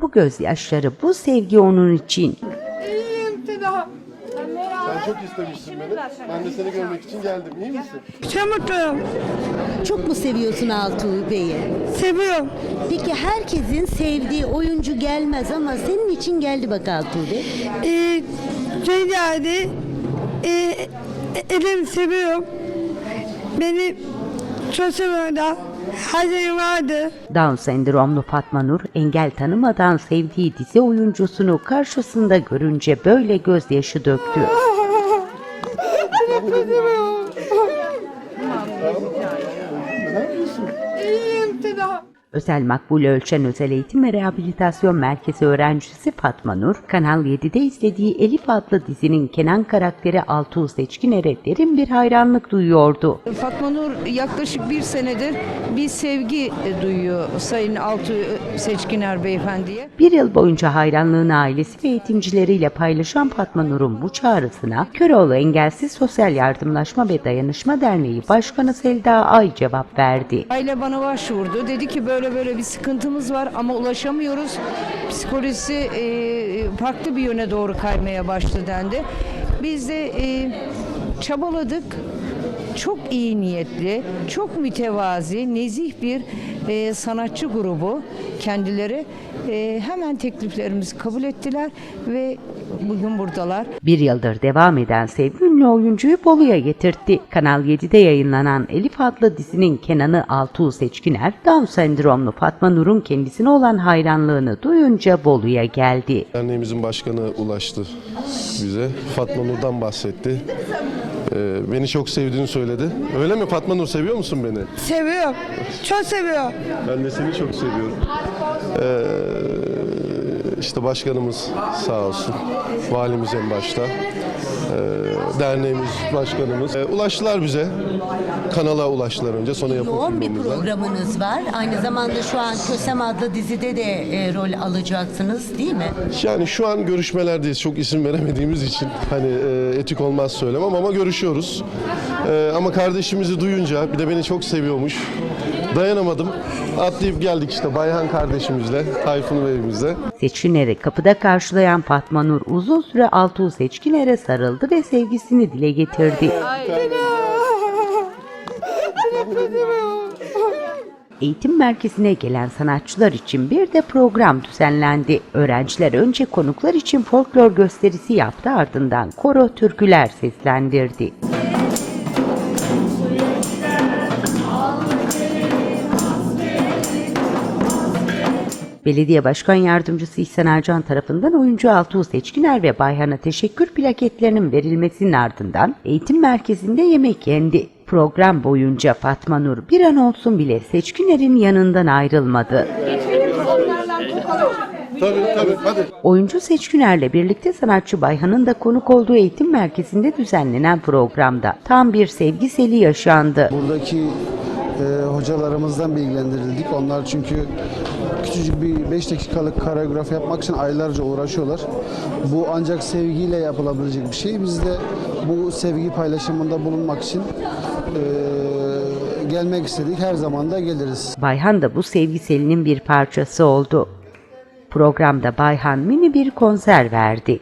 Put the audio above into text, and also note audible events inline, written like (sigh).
Bu gözyaşları, bu sevgi onun için. İyiyim Tina. Sen çok istemişsin beni. Ben de seni görmek için geldim. İyi misin? Çok mutluyum. Çok mu seviyorsun Altuğ Bey'i? Seviyorum. Peki herkesin sevdiği oyuncu gelmez ama senin için geldi bak Altuğ Bey. Ee, şey geldi. Ee, elim seviyorum. Beni da. Her şey vardı. Down sendromlu Fatma Nur engel tanımadan sevdiği dizi oyuncusunu karşısında görünce böyle gözyaşı döktü. (laughs) (laughs) İyiyim Tina. Özel Makbul Ölçen Özel Eğitim ve Rehabilitasyon Merkezi öğrencisi Fatma Nur, Kanal 7'de izlediği Elif adlı dizinin Kenan karakteri Altuğ Seçkiner'e derin bir hayranlık duyuyordu. Fatma Nur yaklaşık bir senedir bir sevgi duyuyor Sayın Altuğ Seçkiner Beyefendi'ye. Bir yıl boyunca hayranlığını ailesi ve eğitimcileriyle paylaşan Fatma Nur'un bu çağrısına Köroğlu Engelsiz Sosyal Yardımlaşma ve Dayanışma Derneği Başkanı Selda Ay cevap verdi. Aile bana başvurdu. Dedi ki böyle böyle bir sıkıntımız var ama ulaşamıyoruz. Psikolojisi e, farklı bir yöne doğru kaymaya başladı dendi. Biz de e, çabaladık. Çok iyi niyetli, çok mütevazi, nezih bir e, sanatçı grubu kendileri e, hemen tekliflerimizi kabul ettiler ve bugün buradalar. Bir yıldır devam eden sevgi ünlü oyuncuyu Bolu'ya getirtti. Kanal 7'de yayınlanan Elif adlı dizinin Kenan'ı Altuğ Seçkiner, Down sendromlu Fatma Nur'un kendisine olan hayranlığını duyunca Bolu'ya geldi. Derneğimizin başkanı ulaştı bize. Fatma Nur'dan bahsetti. Ee, beni çok sevdiğini söyledi. Öyle mi Fatma Nur seviyor musun beni? Seviyorum. Çok seviyorum. Ben de seni çok seviyorum. Ee, işte başkanımız sağ olsun. Valimiz en başta. Ee, derneğimiz başkanımız. Ee, ulaştılar bize. Kanala ulaştılar önce sonra yapım Yoğun bir programınız var. Aynı zamanda şu an Kösem adlı dizide de e, rol alacaksınız değil mi? Yani şu an görüşmelerdeyiz. Çok isim veremediğimiz için hani e, etik olmaz söylemem ama görüşüyoruz. E, ama kardeşimizi duyunca bir de beni çok seviyormuş. Dayanamadım. Atlayıp geldik işte Bayhan kardeşimizle, Tayfun Bey'imizle. Seçkiner'i kapıda karşılayan Fatma Nur uzun süre Altuğ Seçkiner'e sarıldı ve sevgisini dile getirdi. Eğitim merkezine gelen sanatçılar için bir de program düzenlendi. Öğrenciler önce konuklar için folklor gösterisi yaptı ardından koro türküler seslendirdi. Belediye Başkan Yardımcısı İhsan Ercan tarafından oyuncu Altuğ Seçkiner ve Bayhan'a teşekkür plaketlerinin verilmesinin ardından eğitim merkezinde yemek yendi. Program boyunca Fatma Nur bir an olsun bile Seçkiner'in yanından ayrılmadı. Tabii tabii hadi. Oyuncu Seçkiner'le birlikte sanatçı Bayhan'ın da konuk olduğu eğitim merkezinde düzenlenen programda tam bir sevgi seli yaşandı. Buradaki e, hocalarımızdan bilgilendirildik. Onlar çünkü küçücük bir 5 dakikalık koreografi yapmak için aylarca uğraşıyorlar. Bu ancak sevgiyle yapılabilecek bir şey. Biz de bu sevgi paylaşımında bulunmak için e, gelmek istedik. Her zaman da geliriz. Bayhan da bu sevgi selinin bir parçası oldu. Programda Bayhan mini bir konser verdi.